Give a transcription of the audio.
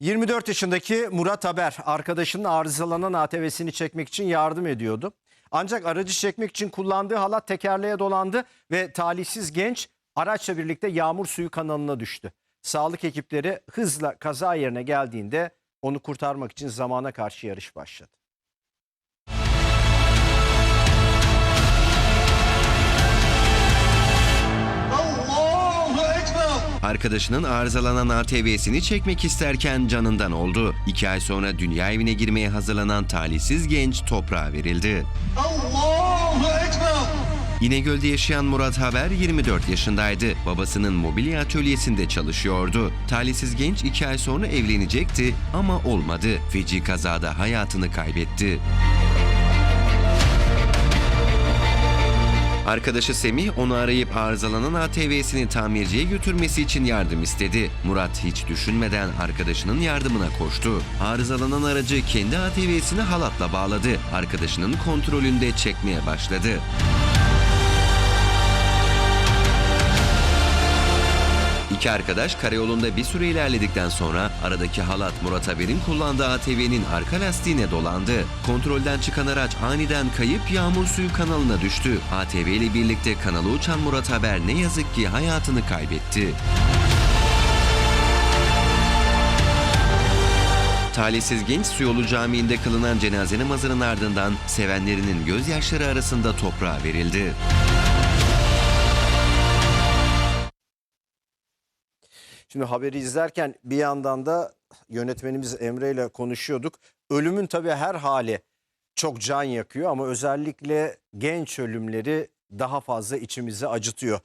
24 yaşındaki Murat Haber arkadaşının arızalanan ATV'sini çekmek için yardım ediyordu. Ancak aracı çekmek için kullandığı halat tekerleğe dolandı ve talihsiz genç araçla birlikte yağmur suyu kanalına düştü. Sağlık ekipleri hızla kaza yerine geldiğinde onu kurtarmak için zamana karşı yarış başladı. Arkadaşının arızalanan ATV'sini çekmek isterken canından oldu. İki ay sonra dünya evine girmeye hazırlanan talihsiz genç toprağa verildi. Allahu Ekber. İnegöl'de yaşayan Murat Haber 24 yaşındaydı. Babasının mobilya atölyesinde çalışıyordu. Talihsiz genç iki ay sonra evlenecekti ama olmadı. Feci kazada hayatını kaybetti. Arkadaşı Semih onu arayıp arızalanan ATV'sini tamirciye götürmesi için yardım istedi. Murat hiç düşünmeden arkadaşının yardımına koştu. Arızalanan aracı kendi ATV'sini halatla bağladı. Arkadaşının kontrolünde çekmeye başladı. İki arkadaş karayolunda bir süre ilerledikten sonra aradaki halat Murat Haber'in kullandığı ATV'nin arka lastiğine dolandı. Kontrolden çıkan araç aniden kayıp yağmur suyu kanalına düştü. ATV ile birlikte kanala uçan Murat Haber ne yazık ki hayatını kaybetti. Talihsiz genç Suyolu Camii'nde kılınan cenaze namazının ardından sevenlerinin gözyaşları arasında toprağa verildi. Şimdi haberi izlerken bir yandan da yönetmenimiz Emre ile konuşuyorduk. Ölümün tabii her hali çok can yakıyor ama özellikle genç ölümleri daha fazla içimizi acıtıyor.